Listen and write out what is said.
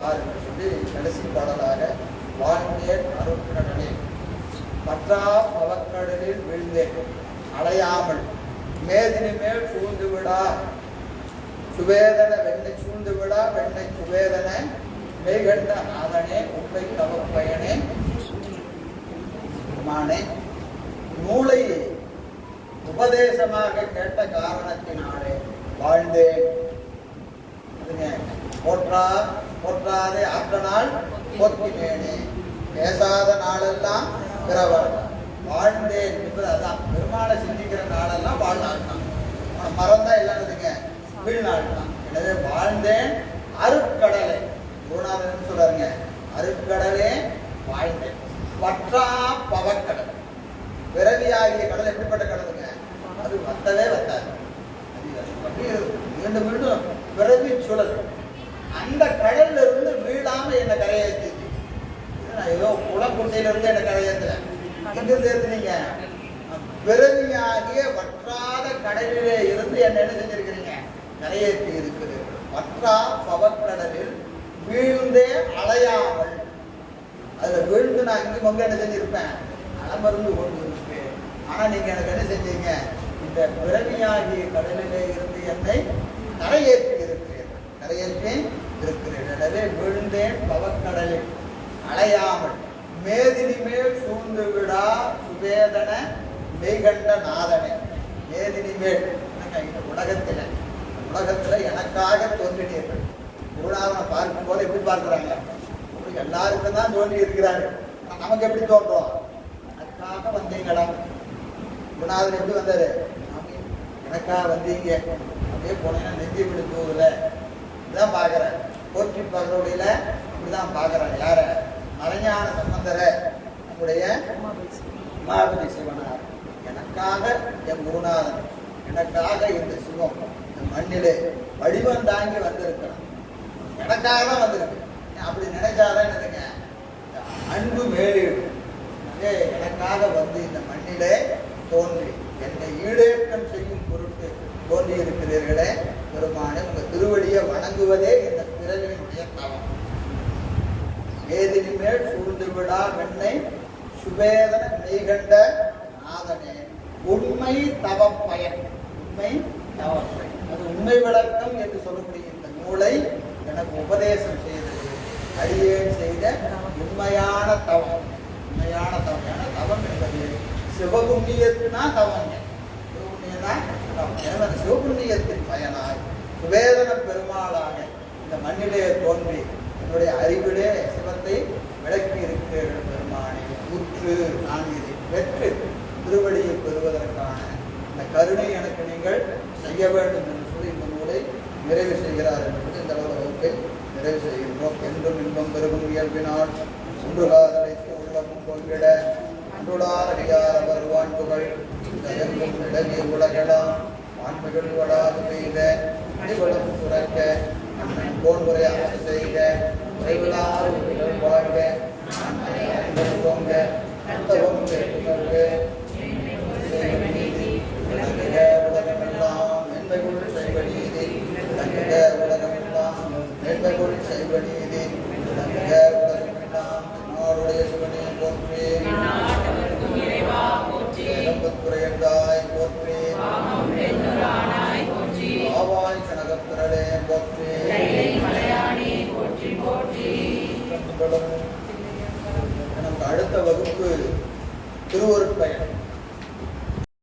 என்று சொல்லி கடைசி பாடலாக வாழ்ந்தேன் பற்றா பவக்கடலில் வீழ்ந்தேன். அலையாமல் மேதினி மேல் சூழ்ந்து விடா சுவேதன வெண்ணை சூழ்ந்து விடா வெண்ணை சுவேதன மெய்கண்ட நாதனே உண்மை தவப்பயனே. மானே நூலை உபதேசமாக கேட்ட காரணத்தினாலே வாழ்ந்தேன். போற்றா போற்றாதே ஆற்ற நாள் போற்றினேனே பேசாத நாளெல்லாம் பிறவர் வாழ்ந்தேன் என்பது அதான். பெருமாளை சிந்திக்கிற நாளெல்லாம் வாழ்நாள் தான் அவனை மறந்தா இல்லைன்னுதுங்க வீழ்நாள் தான் எனவே வாழ்ந்தேன் அருட்கடலை குருநாதன் சொல்றாருங்க? அருட்கடலே வாழ்ந்தேன். வற்றா பவக்கடல். பிறவியாகிய கடல் எப்படிப்பட்ட கடலுங்க? அது வத்தவே வத்தாது. மீண்டும் மீண்டும் பிறவி சுழல். அந்த கடல்ல இருந்து வீழாம என்ன கரையாச்சு? நான் ஏதோ குளக்குட்டையில இருந்து என்ன கரையேற்றல எங்கிருந்து ஏத்துனீங்க பிறவியாகிய வற்றாத கடலிலே இருந்து என்ன என்ன செஞ்சிருக்கிறீங்க? கரையேற்றி இருக்குது. வற்றா பவக்கடலில் வீழ்ந்தே அலையாமல். அதுல விழுந்து நான் இங்கே மங்க என்ன செஞ்சிருப்பேன்? அலமருந்து கொண்டு இருப்பேன் ஆனா நீங்க எனக்கு என்ன செஞ்சீங்க? இந்த பிறவியாகிய கடலிலே இருந்து என்னை கரையேற்றி இருக்கிறேன் கரையேற்றேன். இருக்கிறேன் விழுந்தேன் பவக்கடலில். அலையாமல். மேதினி மேல் சூழ்ந்து விடா சுவேதன மெய்கண்ட நாதனே. மேதினி மேல். இந்த உலகத்தில்? உலகத்துல எனக்காக தோன்றினீர்கள். திருவிழாவை பார்க்கும் போது எப்படி பார்க்கிறாங்க? எல்லாருக்கும் தான் தோன்றி இருக்கிறாங்க நமக்கு எப்படி தோன்றும்? எனக்காக வந்தீங்களா? குருநாதன் எப்படி வந்தாரு? எனக்காக வந்தீங்க. அப்படியே போனீங்கன்னா நெஞ்சு விடு போகல இதுதான் பார்க்குறேன் போற்றி பார்க்கறவடையில அப்படிதான் பார்க்குறாங்க. யார? மலைஞான சம்பந்தரை. நம்முடைய உமாபதி சிவனார். எனக்காக என் குருநாதன் எனக்காக இந்த சிவம் இந்த மண்ணிலே வடிவம் தாங்கி வந்திருக்கிறான். எனக்காக தான் வந்திருக்கு அப்படி நினைச்சாதான் என்னதுங்க? அன்பு மேலிடும் எனக்காக வந்து இந்த மண்ணிலே தோன்றி என்னை ஈடேற்றம் செய்யும் பொருட்டு தோன்றி இருக்கிறீர்களே பெருமானே உங்க திருவடியை வணங்குவதே இந்த தவம் வேதினி மேல் சூழ்ந்து விடா வெண்ணை சுவேதன மெய்கண்ட நாதனே. உண்மை தவப்பயன். உண்மை தவப்பயன். அது உண்மை விளக்கம் என்று சொல்லக்கூடிய இந்த நூலை எனக்கு உபதேசம் செய்தது அடியேன் செய்த உண்மையான தவம். உண்மையான தவம். தவம் என்பது சிவபுண்ணியத்துனா தவங்க. சிவபுண்ணியம்னா தவம். எனவே அந்த சிவபுண்ணியத்தின் பயனாய். சுவேதன பெருமாளாக கண்ணிலே தோன்றி என்னுடைய அறிவிலே சிவத்தை விளக்கி இருக்கிறீர்கள் பெருமானே உற்று நான் இதை பெற்று திருவடியை பெறுவதற்கான இந்த கருணை எனக்கு நீங்கள் செய்ய வேண்டும் என்று சொல்லி இந்த நூலை நிறைவு செய்கிறார் என்று சொல்லி இந்த அளவு வகுப்பை நிறைவு செய்கின்றோம். என்றும் இன்பம் பெருகும் இயல்பினால் ஒன்றுகாதலைத்து உள்ளமும் பொங்கிட அன்றுடார் அடியார் வருவான் புகழ் செய்க உயிர்கள் வாழ்க. தோங்க உலகமெல்லாம் மென்மைகுள் விளங்குக உலகமெல்லாம் மென்மைகுள் விளங்குக உலகமெல்லாம் சிவனே போற்றி நமக்கு அடுத்த வகுப்பு திருவருட்பயணம்.